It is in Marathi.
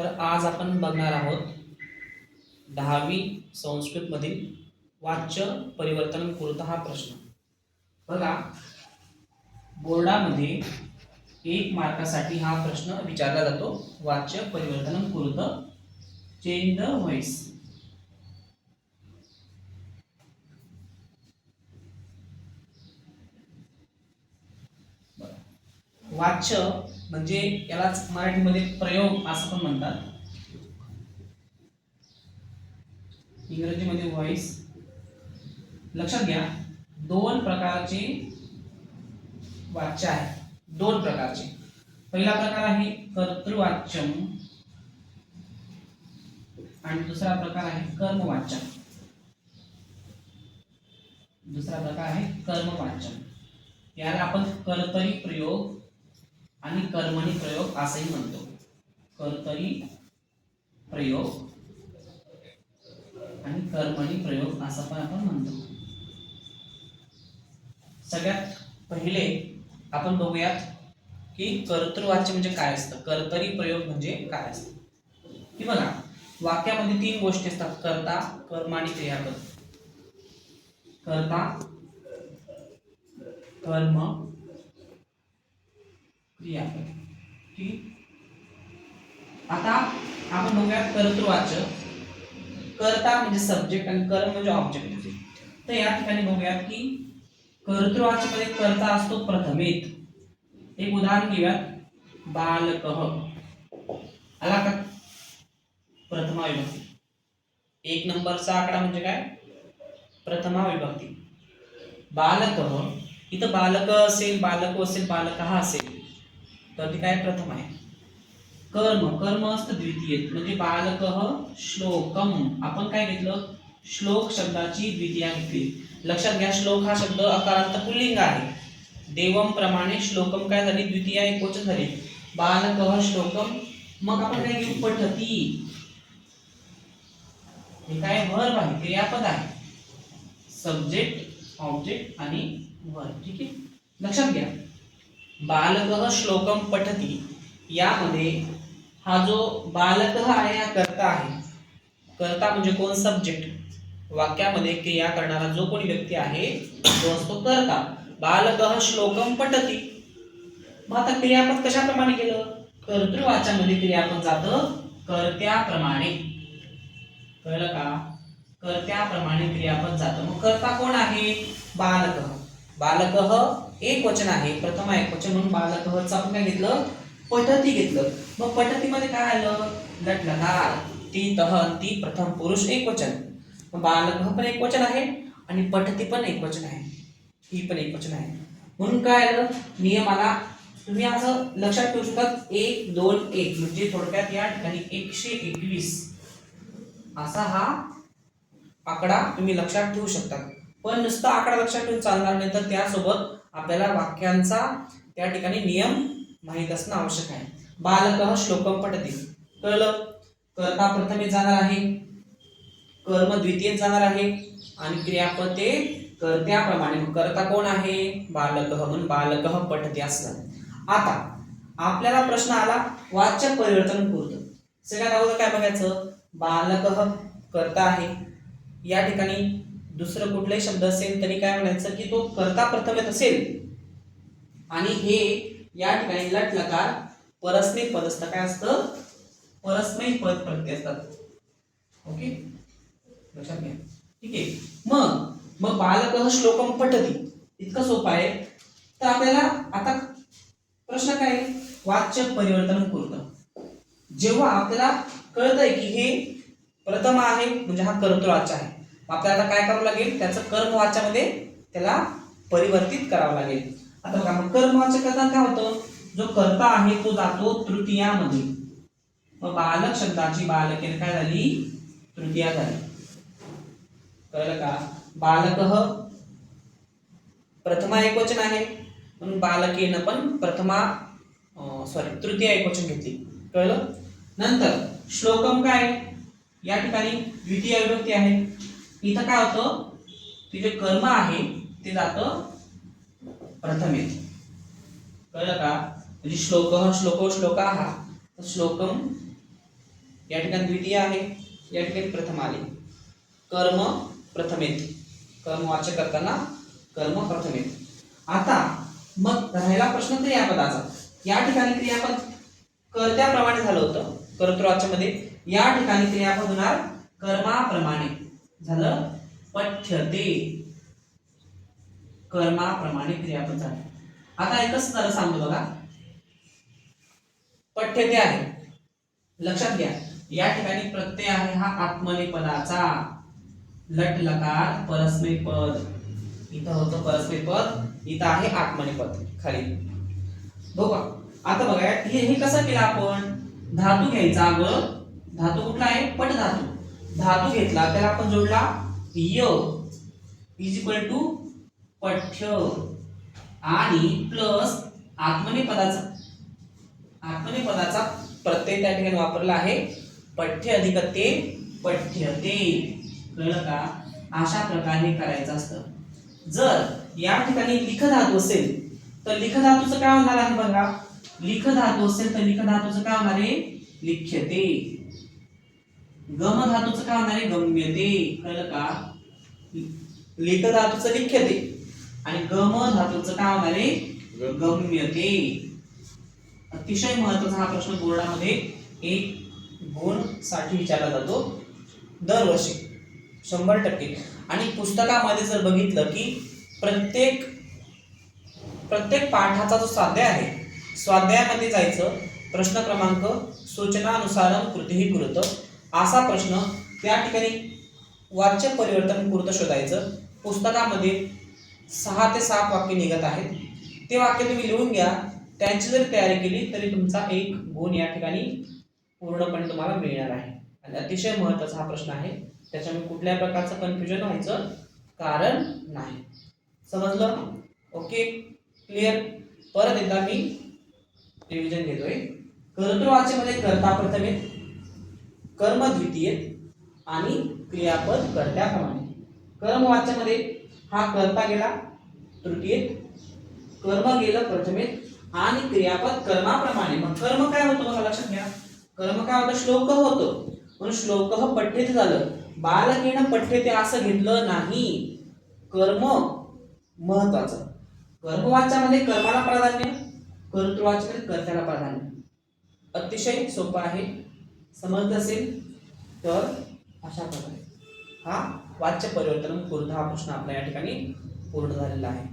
तर आज आपण बघणार आहोत दहावी संस्कृतमधील वाच्य परिवर्तन कुरुत हा प्रश्न. बघा बोर्डामध्ये एक मार्कासाठी हा प्रश्न विचारला जातो वाच्य परिवर्तन कुरुत चेंज द व्हॉइस वाच्य म्हणजे यालाच मराठीमध्ये प्रयोग असं पण म्हणतात. इंग्रजीमध्ये व्हॉइस लक्षात घ्या दोन प्रकारचे वाच्य आहे दोन प्रकारचे. पहिला प्रकार आहे कर्तृवाच्यम आणि दुसरा प्रकार आहे कर्मवाच्यम. दुसरा प्रकार आहे कर्मवाच्यम. याला आपण कर्तरी प्रयोग आणि कर्मणी प्रयोग असंही म्हणतो. कर्तरी प्रयोग आणि कर्मणी प्रयोग असं पण आपण म्हणतो. सगळ्यात पहिले आपण बघूयात की कर्तृवाच्य म्हणजे काय असतं? कर्तरी प्रयोग म्हणजे काय असतं? की बघा वाक्यामध्ये तीन गोष्टी असतात. कर्ता कर्म आणि क्रियापद कर्ता कर्म क्रियापद ठीक आता आपण बघूयात कर्तृवाचक. कर्ता म्हणजे सब्जेक्ट आणि कर्म म्हणजे ऑब्जेक्ट तर या ठिकाणी बघूयात की कर्तृवाचकमध्ये कर्ता असतो प्रथमेत. एक उदाहरण घेऊयात. बालक. आला का? प्रथमा विभक्ती. एक नंबरचा आकडा म्हणजे काय? प्रथमा विभक्ती. बालक. इथं बालक असेल बालक असेल बालक हा असेल. तर ती काय प्रथम आहे? कर्म. कर्म असतं द्वितीय. म्हणजे बालक श्लोकम. आपण काय घेतलं? श्लोक शब्दाची द्वितीया घेतली. लक्षात घ्या श्लोक हा शब्द अकारांत पुल्लिंग आहे. देवम प्रमाणे श्लोकम काय झाली? द्वितीया एक वचन झाली. बालक श्लोकम. मग आपण काय घेऊ? पठती. हे काय वर्ब आहे? क्रियापद आहे. सब्जेक्ट ऑब्जेक्ट आणि वर्ब ठीक आहे? लक्षात घ्या. बालकः श्लोकम पठती। यामध्ये हा जो बालक आहे हा कर्ता आहे. कर्ता म्हणजे कोण? सब्जेक्ट वाक्यामध्ये क्रिया करणारा जो कोणी व्यक्ती आहे तो असतो कर्ता. बालक श्लोकम पठती. मग आता क्रियापद कशाप्रमाणे केलं? कर्तृवाच्यामध्ये क्रियापद जातं कर्त्याप्रमाणे. कळलं का? कर्त्याप्रमाणे क्रियापद जातं. मग कर्ता कोण आहे? बालक. बालक एक वचन आहे प्रथम एक वचन म्हणून बालकहचं आपण काय घेतलं? पठती घेतलं. मग पठतीमध्ये काय आलं? लट लकार ती तह ती प्रथम पुरुष एक वचन. मग बालक पण एक वचन आहे आणि पठती पण एक वचन आहे. ही पण एक वचन आहे. म्हणून काय आलं? नियमाला तुम्ही असं लक्षात ठेवू शकतात एक दोन एक. म्हणजे थोडक्यात या ठिकाणी एकशे एकवीस. असा हा आकडा तुम्ही लक्षात ठेवू शकता. पण नुसता आकडा लक्षात ठेवून चालणार नाही तर त्यासोबत आपल्याला वाक्यांचा त्या ठिकाणी नियम माहीत असणं आवश्यक आहे. बालक श्लोकम पठतील कळलं? कर्ता प्रथमे जाणार आहे. कर्म द्वितीय जाणार आहे. आणि क्रियापद ते कर्त्याप्रमाणे. मग कर्ता कोण आहे? बालक. म्हणून बालक पठते असं आता आपल्याला प्रश्न आला वाच्य परिवर्तन पूर्त. सगळ्यात अगोदर काय बघायचं? बालक कर्ता आहे. या ठिकाणी दुसरं कुठलाही शब्द असेल तरी काय म्हणायचं की तो कर्ता प्रथमेत असेल. आणि हे या ठिकाणी लट लकार परस्मय पद असतं काय असतं? परस्मय पद प्रत्यय असतात. ओके? लक्षात घ्या. ठीक आहे. मग मग बालक श्लोकम पठती. इतकं सोपं आहे. तर आपल्याला आता प्रश्न काय? वाच्य परिवर्तन पूर्ण. जेव्हा आपल्याला कळतंय की हे प्रथम आहे म्हणजे हा कर्तृवाच्य आहे. आपल्याला काय करावं लागेल? त्याचं कर्मवाच्यामध्ये त्याला परिवर्तित करावं लागेल. आता बघा मग कर्मवाच्य करताना काय होतं? जो कर्ता आहे तो जातो तृतीयामध्ये. मग बालक शब्दाची बालकेने काय झाली? तृतीया झाली. कळलं का? बालक प्रथमा एक वचन आहे. म्हणून बालकेनं पण प्रथमा सॉरी तृतीय एक वचन घेतली. कळलं? नंतर श्लोकम काय? या ठिकाणी द्वितीय विभक्ती आहे. इथं काय होतं? ते जे कर्म आहे ते जातं प्रथमेत. कळलं का? म्हणजे श्लोक श्लोको श्लोका हा श्लोकम या ठिकाणी द्वितीय आहे. या ठिकाणी प्रथम आले. कर्म प्रथम येते कर्म वाचक करताना कर्म प्रथम आता मग राहिला प्रश्न क्रियापदाचा. या ठिकाणी क्रियापद कर्त्याप्रमाणे झालं होतं. कर्तृवाच्यामध्ये. या ठिकाणी क्रियापद होणार कर्माप्रमाणे. झालं? पठ्यते. कर्माप्रमाणे क्रियापद झालं. आता एकच तर सांगतो बघा. पठ्यते आहे. लक्षात घ्या. या ठिकाणी प्रत्यय आहे हा आत्मनेपदाचा. लट लकार परस्मय पद इथं होतं परस्मय पद इथं आहे आत्मनेपद खाली. बघा आता बघा हे हे कसं केलं आपण? धातू घ्यायचा अगं. धातू कुठला आहे? पट धातू धातू घेतला त्याला आपण जोडला य. इज इक्वल टू पठ्य. आणि प्लस आत्मनेपदाचा आत्मनेपदाचा प्रत्यय त्या ठिकाणी वापरला आहे. पठ्य अधिक ते पठ्य ते कळलं का? अशा प्रकारे करायचं असतं. जर या ठिकाणी लिख धातू असेल तर लिख धातूचं काय होणार आहे बघा? लिख धातू असेल तर लिख धातूचं काय होणार आहे? लिख्यते. गम धातूचं काय होणार आहे? गम्यते कळलं का? लिख धातूचं लिख्यते आणि गम धातूचं काय होणार आहे? गम्यते अतिशय महत्त्वाचा हा प्रश्न बोर्डामध्ये एक गुणसाठी विचारला जातो. दरवर्षी. शंभर टक्के. आणि पुस्तकामध्ये जर बघितलं की प्रत्येक प्रत्येक पाठाचा जो स्वाध्याय आहे स्वाध्यायामध्ये जायचं प्रश्न क्रमांक सूचनानुसार कृतीही कृत असा प्रश्न त्या ठिकाणी वाच्य परिवर्तन कृत शोधायचं. पुस्तकामध्ये सहा ते सात वाक्य निघत आहेत. ते वाक्य तुम्ही लिहून घ्या. त्यांची जरी तयारी केली तरी तुमचा एक गुण या ठिकाणी पूर्णपणे तुम्हाला मिळणार आहे. आणि अतिशय महत्त्वाचा हा प्रश्न आहे. त्याच्यामुळे कुठल्या प्रकारचं कन्फ्युजन व्हायचं कारण नाही. समजलं? ओके क्लिअर परत एकदा मी रिव्हिजन घेतोय. कर्तृवाचीमध्ये कर्ता प्रथमेत कर्म द्वितीय आणि क्रियापद कर्त्याप्रमाणे. कर्मवाच्यामध्ये हा कर्ता गेला तृतीयेत कर्म गेलं प्रथमेत आणि क्रियापद कर्माप्रमाणे. मग कर्म काय होतं बघा लक्षात घ्या. कर्म काय होतं? श्लोक होतो. म्हणून श्लोक पठ्यते झालं. बालकेनं पठ्यते असं घेतलं नाही. कर्म महत्वाचं कर्मवाच्यामध्ये कर्माला प्राधान्य कर्तृवाच्यामध्ये कर्त्याला प्राधान्य. अतिशय सोपं आहे. समजत असेल तर अशा प्रकारे. हा वाच्य परिवर्तन पूर्ण हा प्रश्न आपल्या या ठिकाणी पूर्ण झालेला आहे.